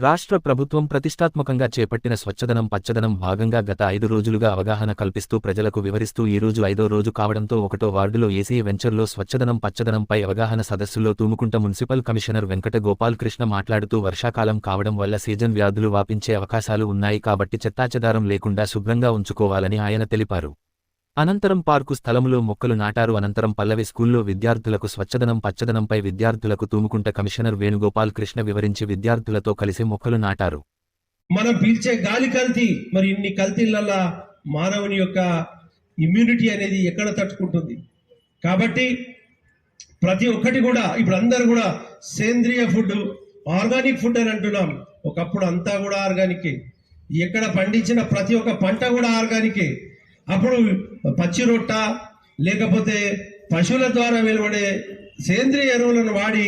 రాష్ట్ర ప్రభుత్వం ప్రతిష్టాత్మకంగా చేపట్టిన స్వచ్ఛదనం పచ్చదనం భాగంగా గత ఐదు రోజులుగా అవగాహన కల్పిస్తూ ప్రజలకు వివరిస్తూ ఈ రోజు ఐదో రోజు కావడంతో ఒకటో వార్డులో ఏసీ వెంచర్లో స్వచ్ఛదనం పచ్చదనంపై అవగాహన సదస్సులో తూముకుంట మున్సిపల్ కమిషనర్ వెంకట గోపాల్ కృష్ణ మాట్లాడుతూ వర్షాకాలం కావడం వల్ల సీజన్ వ్యాధులు వాపించే అవకాశాలు ఉన్నాయి కాబట్టి చెత్తాచెదారం లేకుండా శుభ్రంగా ఉంచుకోవాలని ఆయన తెలిపారు. అనంతరం పార్కు స్థలంలో మొక్కలు నాటారు. అనంతరం పల్లవి స్కూల్లో విద్యార్థులకు స్వచ్ఛదనం పచ్చదనంపై విద్యార్థులకు తూముకుంట కమిషనర్ వేణుగోపాల్ కృష్ణ వివరించి విద్యార్థులతో కలిసి మొక్కలు నాటారు. మనం పీల్చే గాలి కల్తీ. మరి ఇన్ని కల్తీలల్లా మానవుని యొక్క ఇమ్యూనిటీ అనేది ఎక్కడ తట్టుకుంటుంది? కాబట్టి ప్రతి ఒక్కటి కూడా ఇప్పుడు అందరు కూడా సేంద్రియ ఫుడ్ ఆర్గానిక్ ఫుడ్ అని అంటున్నాం. ఒకప్పుడు అంతా కూడా ఆర్గానికే. ఎక్కడ పండించిన ప్రతి ఒక్క పంట కూడా ఆర్గానికే. అప్పుడు పచ్చి రొట్ట లేకపోతే పశువుల ద్వారా వెలువడే సేంద్రియ ఎరువులను వాడి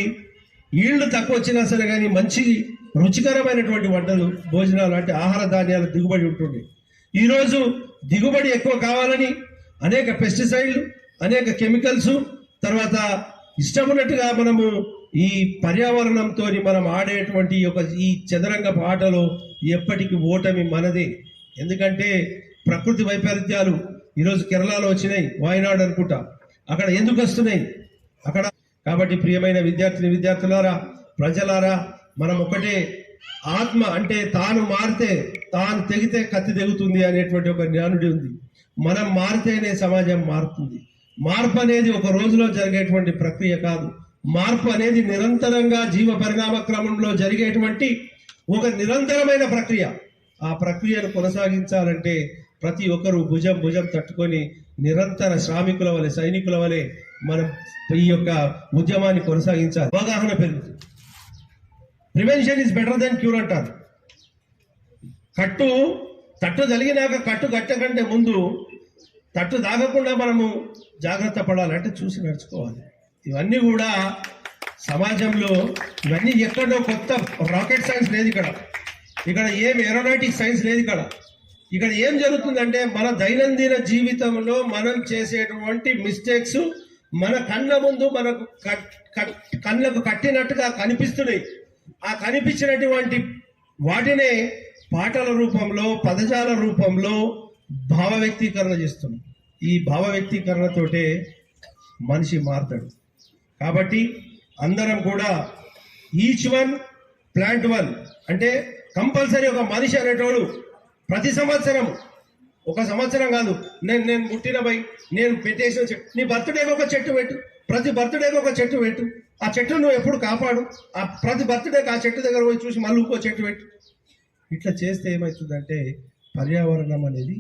ఈళ్ళు తక్కువ వచ్చినా సరే కానీ మంచి రుచికరమైనటువంటి వంటలు భోజనాలు అంటే ఆహార ధాన్యాలు దిగుబడి ఉంటుంది. ఈరోజు దిగుబడి ఎక్కువ కావాలని అనేక పెస్టిసైడ్లు అనేక కెమికల్స్ తర్వాత ఇష్టమున్నట్టుగా మనము ఈ పర్యావరణంతో మనం ఆడేటువంటి ఒక ఈ చదరంగ ఆటలో ఎప్పటికీ ఓటమి మనదే. ఎందుకంటే ప్రకృతి వైపరీత్యాలు ఈరోజు కేరళలో వచ్చినాయి వాయనాడు అనుకుంటా. అక్కడ ఎందుకు వస్తున్నాయి? అక్కడ కాబట్టి ప్రియమైన విద్యార్థిని విద్యార్థులారా ప్రజలారా మనం ఒకటే ఆత్మ అంటే తాను మారితే తాను తెగితే కత్తి తెగుతుంది అనేటువంటి ఒక జ్ఞానుడి ఉంది. మనం మారితేనే సమాజం మారుతుంది. మార్పు అనేది ఒక రోజులో జరిగేటువంటి ప్రక్రియ కాదు. మార్పు అనేది నిరంతరంగా జీవ పరిణామ క్రమంలో జరిగేటువంటి ఒక నిరంతరమైన ప్రక్రియ. ఆ ప్రక్రియను కొనసాగించాలంటే ప్రతి ఒక్కరూ భుజం భుజం తట్టుకొని నిరంతర శ్రామికుల వలె సైనికుల వలె మనం ఈ యొక్క ఉద్యమాన్ని కొనసాగించాలి. అవగాహన పెరుగుతుంది. Prevention is better than cure అంటారు. కట్టు తట్టు జరిగినాక కట్టు కట్టకంటే ముందు తట్టు దాగకుండా మనము జాగ్రత్త పడాలి. అంటే చూసి నడుచుకోవాలి. ఇవన్నీ కూడా సమాజంలో ఇవన్నీ ఎక్కడో కొత్త రాకెట్ సైన్స్ లేదు ఇక్కడ. ఇక్కడ ఏం ఏరోనాటిక్ సైన్స్ లేదు ఇక్కడ. ఇక్కడ ఏం జరుగుతుందంటే మన దైనందిన జీవితంలో మనం చేసేటువంటి మిస్టేక్స్ మన కళ్ళ ముందు మనకు కట్- కళ్ళకు కట్టినట్టుగా కనిపిస్తున్నాయి. ఆ కనిపించినటువంటి వాటినే పాటల రూపంలో పదజాల రూపంలో భావ వ్యక్తీకరణ చేస్తున్నాం. ఈ భావ వ్యక్తీకరణతోటే మనిషి మారుతాడు. కాబట్టి అందరం కూడా ఈచ్ వన్ ప్లాంట్ వన్ అంటే కంపల్సరీ ఒక మనిషి అనేటోడు ప్రతి సంవత్సరం ఒక సంవత్సరం కాదు నేను నేను పుట్టిన పోయి నేను పెట్టేసిన చెట్టు నీ బర్త్డేకి ఒక చెట్టు పెట్టు ప్రతి బర్త్డేకి ఒక చెట్టు పెట్టు ఆ చెట్టు నువ్వు ఎప్పుడు కాపాడు ఆ ప్రతి బర్త్డేకి ఆ చెట్టు దగ్గర పోయి చూసి మళ్ళీ ఇంకో చెట్టు పెట్టు. ఇట్లా చేస్తే ఏమవుతుందంటే పర్యావరణం అనేది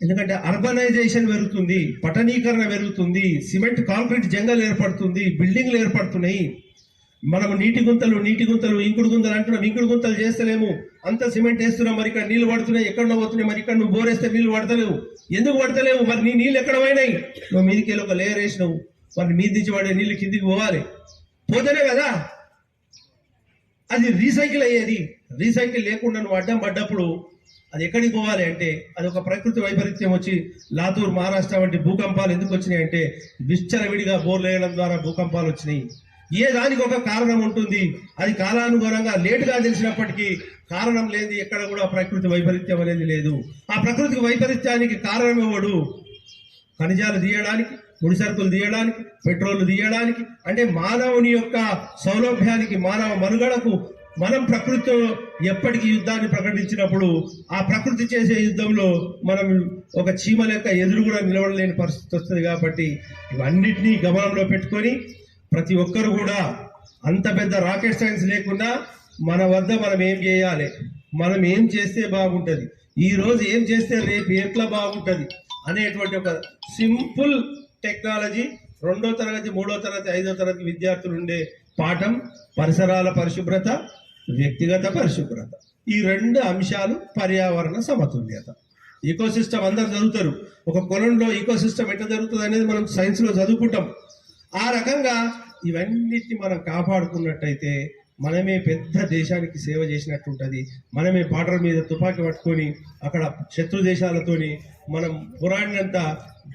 ఎందుకంటే అర్బనైజేషన్ పెరుగుతుంది పట్టణీకరణ పెరుగుతుంది సిమెంట్ కాంక్రీట్ జంగల్ ఏర్పడుతుంది బిల్డింగ్లు ఏర్పడుతున్నాయి మనము నీటి గుంతలు నీటి గుంతలు ఇంకుడు గుంతలు అంటున్నాం ఇంకుడు గుంతలు చేస్తలేము. అంత సిమెంట్ వేస్తున్నాం మరి ఇక్కడ నీళ్ళు పడుతున్నాయి ఎక్కడ పోతున్నాయి మరి ఇక్కడ నువ్వు బోరేస్తే నీళ్ళు పడతలేవు. ఎందుకు పడతలేవు? మరి నీ నీళ్ళు ఎక్కడ పోయినాయి? నువ్వు మీదికి వెళ్ళి ఒక లేయర్ వేసినావు. మరి మీద నుంచి పడే నీళ్ళు కిందికి పోవాలి. పోతేనే కదా? అది రీసైకిల్ అయ్యేది. రీసైకిల్ లేకుండా నువ్వు అడ్డం పడ్డప్పుడు అది ఎక్కడికి పోవాలి అంటే అది ఒక ప్రకృతి వైపరీత్యం వచ్చి లాతూర్ మహారాష్ట్ర వంటి భూకంపాలు ఎందుకు వచ్చినాయి అంటే విచ్చలవిడిగా బోర్లు వేయడం ద్వారా భూకంపాలు వచ్చినాయి. ఏ దానికి ఒక కారణం ఉంటుంది? అది కాలానుగుణంగా లేటుగా తెలిసినప్పటికీ కారణం లేని ఎక్కడ కూడా ప్రకృతి వైపరీత్యం అనేది లేదు. ఆ ప్రకృతి వైపరీత్యానికి కారణం ఇవ్వడు ఖనిజాలు తీయడానికి ముడి సరుకులు తీయడానికి పెట్రోల్ తీయడానికి అంటే మానవుని యొక్క సౌలభ్యానికి మానవ మనుగడకు మనం ప్రకృతితో ఎప్పటికీ యుద్ధాన్ని ప్రకటించినప్పుడు ఆ ప్రకృతి చేసే యుద్ధంలో మనం ఒక చీమ లెక్క ఎదురు కూడా నిలబడలేని పరిస్థితి వస్తుంది కాబట్టి ఇవన్నిటినీ గమనంలో పెట్టుకొని ప్రతి ఒక్కరు కూడా అంత పెద్ద రాకెట్ సైన్స్ లేకుండా మన వద్ద మనం ఏం చేయాలి? మనం ఏం చేస్తే బాగుంటుంది? ఈ రోజు ఏం చేస్తే రేపు ఎట్లా బాగుంటుంది? అనేటువంటి ఒక సింపుల్ టెక్నాలజీ రెండో తరగతి మూడో తరగతి ఐదో తరగతి విద్యార్థులు ఉండే పాఠం పరిసరాల పరిశుభ్రత వ్యక్తిగత పరిశుభ్రత. ఈ రెండు అంశాలు పర్యావరణ సమతుల్యత. ఈకోసిస్టమ్ అందరు చదువుతారు. ఒక పొలంలో ఈకోసిస్టమ్ ఎట్లా జరుగుతుంది అనేది మనం సైన్స్లో చదువుకుంటాం. ఆ రకంగా ఇవన్నిటిని మనం కాపాడుకున్నట్టయితే మనమే పెద్ద దేశానికి సేవ చేసినట్టు ఉంటుంది మనమే బార్డర్ మీద తుపాకీ పట్టుకొని అక్కడ శత్రు దేశాలతోని మనం పోరాడినంత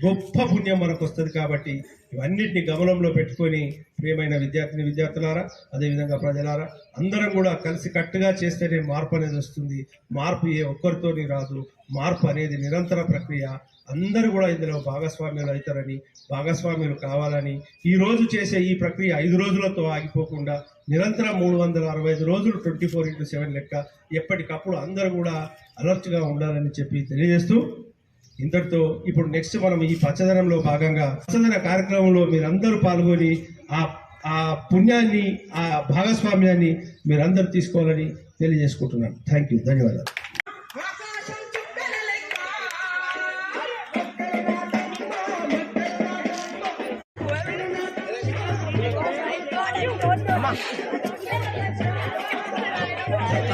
గొప్ప పుణ్యం మనకు వస్తుంది కాబట్టి ఇవన్నిటిని గమనంలో పెట్టుకొని ప్రియమైన విద్యార్థిని విద్యార్థులారా అదేవిధంగా ప్రజలారా అందరం కూడా కలిసి కట్టుగా చేస్తేనే మార్పు అనేది వస్తుంది. మార్పు ఏ ఒక్కరితోని రాదు. మార్పు అనేది నిరంతర ప్రక్రియ. అందరూ కూడా ఇందులో భాగస్వామ్యులు అవుతారని భాగస్వామ్యులు కావాలని ఈ రోజు చేసే ఈ ప్రక్రియ ఐదు రోజులతో ఆగిపోకుండా నిరంతరం మూడు వందల అరవై ఐదు రోజులు ట్వంటీ ఫోర్ ఇంటూ సెవెన్ లెక్క ఎప్పటికప్పుడు అందరూ కూడా అలర్ట్గా ఉండాలని చెప్పి తెలియజేస్తూ ఇంతటితో ఇప్పుడు నెక్స్ట్ మనం ఈ పచ్చదనంలో భాగంగా పచ్చదన కార్యక్రమంలో మీరందరూ పాల్గొని ఆ ఆ పుణ్యాన్ని ఆ భాగస్వామ్యాన్ని మీరందరూ తీసుకోవాలని తెలియజేసుకుంటున్నాను. థ్యాంక్ యూ ధన్యవాదాలు.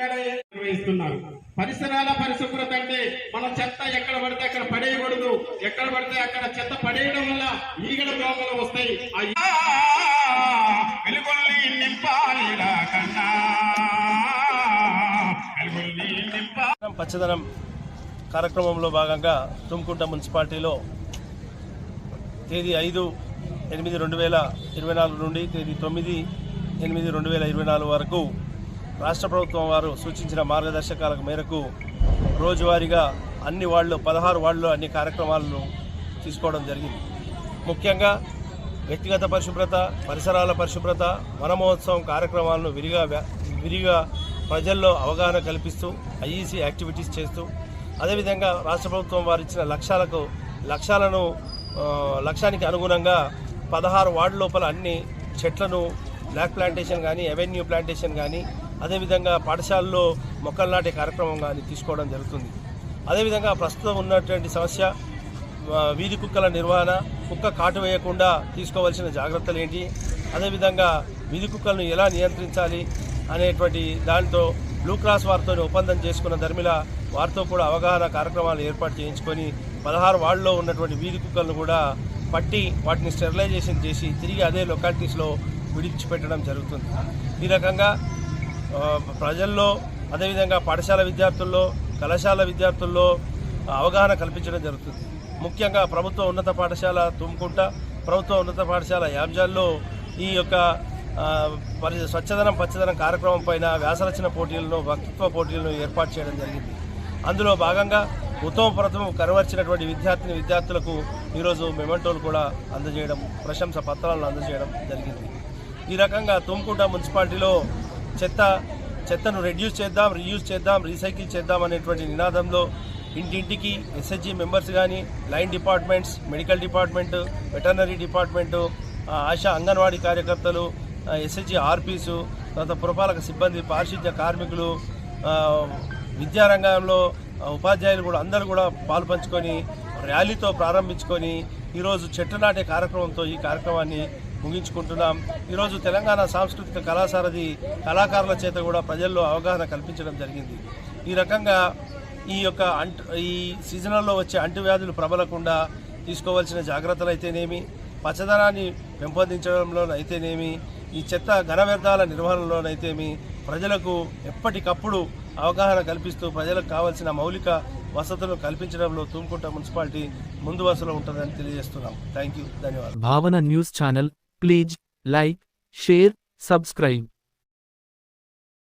నిర్వహిస్తున్నారు. పరిసరాల పరిశుభ్రత అంటే మనం చెత్త ఎక్కడ పడితే అక్కడ పడేయకూడదు. ఎక్కడ పడితే అక్కడ చెత్త పడేయడం వల్ల ఈగల దోమలు వస్తాయి. వెలుగుల్ని కన్నా. వెలుగుల్ని పచ్చదనం కార్యక్రమంలో భాగంగా తుమ్కుంట మున్సిపాలిటీలో తేదీ ఐదు ఎనిమిది రెండు వేల ఇరవై నాలుగు నుండి తేదీ తొమ్మిది ఎనిమిది రెండు వేల ఇరవై నాలుగు వరకు రాష్ట్ర ప్రభుత్వం వారు సూచించిన మార్గదర్శకాల మేరకు రోజువారీగా అన్ని వార్డులు పదహారు వార్డులు అన్ని కార్యక్రమాలను తీసుకోవడం జరిగింది. ముఖ్యంగా వ్యక్తిగత పరిశుభ్రత పరిసరాల పరిశుభ్రత వన మహోత్సవం కార్యక్రమాలను విరిగా విరిగా ప్రజల్లో అవగాహన కల్పిస్తూ ఐఈసీ యాక్టివిటీస్ చేస్తూ అదేవిధంగా రాష్ట్ర ప్రభుత్వం వారు ఇచ్చిన లక్ష్యాలకు లక్ష్యాలను లక్ష్యానికి అనుగుణంగా పదహారు వార్డు లోపల అన్ని చెట్లను బ్లాక్ ప్లాంటేషన్ కానీ అవెన్యూ ప్లాంటేషన్ కానీ అదేవిధంగా పాఠశాలలో మొక్కలు నాటే కార్యక్రమం కానీ తీసుకోవడం జరుగుతుంది. అదేవిధంగా ప్రస్తుతం ఉన్నటువంటి సమస్య వీధి కుక్కల నిర్వహణ కుక్క కాటు వేయకుండా తీసుకోవాల్సిన జాగ్రత్తలు ఏంటి? అదేవిధంగా వీధి కుక్కలను ఎలా నియంత్రించాలి అనేటువంటి దానితో బ్లూ క్రాస్ వారితో ఒప్పందం చేసుకున్న ధర్మిల వారితో కూడా అవగాహన కార్యక్రమాలు ఏర్పాటు చేయించుకొని పదహారు వార్డులో ఉన్నటువంటి వీధి కుక్కలను కూడా పట్టి వాటిని స్టెరిలైజేషన్ చేసి తిరిగి అదే లొకాలిటీస్లో విడిచిపెట్టడం జరుగుతుంది. ఈ రకంగా ప్రజల్లో అదేవిధంగా పాఠశాల విద్యార్థుల్లో కళాశాల విద్యార్థుల్లో అవగాహన కల్పించడం జరుగుతుంది. ముఖ్యంగా ప్రభుత్వ ఉన్నత పాఠశాల తుమ్కుంట ప్రభుత్వ ఉన్నత పాఠశాల యాబ్జాల్లో ఈ యొక్క పరి స్వచ్ఛదనం పచ్చదనం కార్యక్రమం పైన వ్యాసరచన పోటీలను వక్తృత్వ పోటీలను ఏర్పాటు చేయడం జరిగింది. అందులో భాగంగా ఉత్తమ ప్రథమం కనవర్చినటువంటి విద్యార్థిని విద్యార్థులకు ఈరోజు మెమెంటోలు కూడా అందజేయడం ప్రశంస పత్రాలను అందజేయడం జరిగింది. ఈ రకంగా తుమ్కుంట మున్సిపాలిటీలో చెత్త చెత్తను రెడ్యూస్ చేద్దాం రీయూజ్ చేద్దాం రీసైకిల్ చేద్దాం అనేటువంటి నినాదంలో ఇంటింటికి ఎస్హెచ్జి మెంబర్స్ కానీ line departments medical department veterinary department Asha Anganwadi కార్యకర్తలు ఎస్హెచ్జి ఆర్పీసు తర్వాత పురపాలక సిబ్బంది పారిశుద్ధ్య కార్మికులు విద్యారంగంలో ఉపాధ్యాయులు కూడా అందరూ కూడా పాలు పంచుకొని ర్యాలీతో ప్రారంభించుకొని ఈరోజు చెట్టు నాటే కార్యక్రమంతో ఈ కార్యక్రమాన్ని ముగించుకుంటున్నాం. ఈరోజు తెలంగాణ సాంస్కృతిక కళాసారథి కళాకారుల చేత కూడా ప్రజల్లో అవగాహన కల్పించడం జరిగింది. ఈ రకంగా ఈ యొక్క అంటు ఈ సీజనల్లో వచ్చే అంటువ్యాధులు ప్రబలకుండా తీసుకోవాల్సిన జాగ్రత్తలు అయితేనేమి పచ్చదనాన్ని పెంపొందించడంలోనైతేనేమి ఈ చెత్త ఘన వ్యర్థాల నిర్వహణలోనైతేమి ప్రజలకు ఎప్పటికప్పుడు అవగాహన కల్పిస్తూ ప్రజలకు కావాల్సిన మౌలిక వసతులు కల్పించడంలో తుమ్కుంట మున్సిపాలిటీ ముందు వరుసలో ఉంటుందని తెలియజేస్తున్నాం. థ్యాంక్ యూ ధన్యవాదాలు. Bhavana news channel please like share subscribe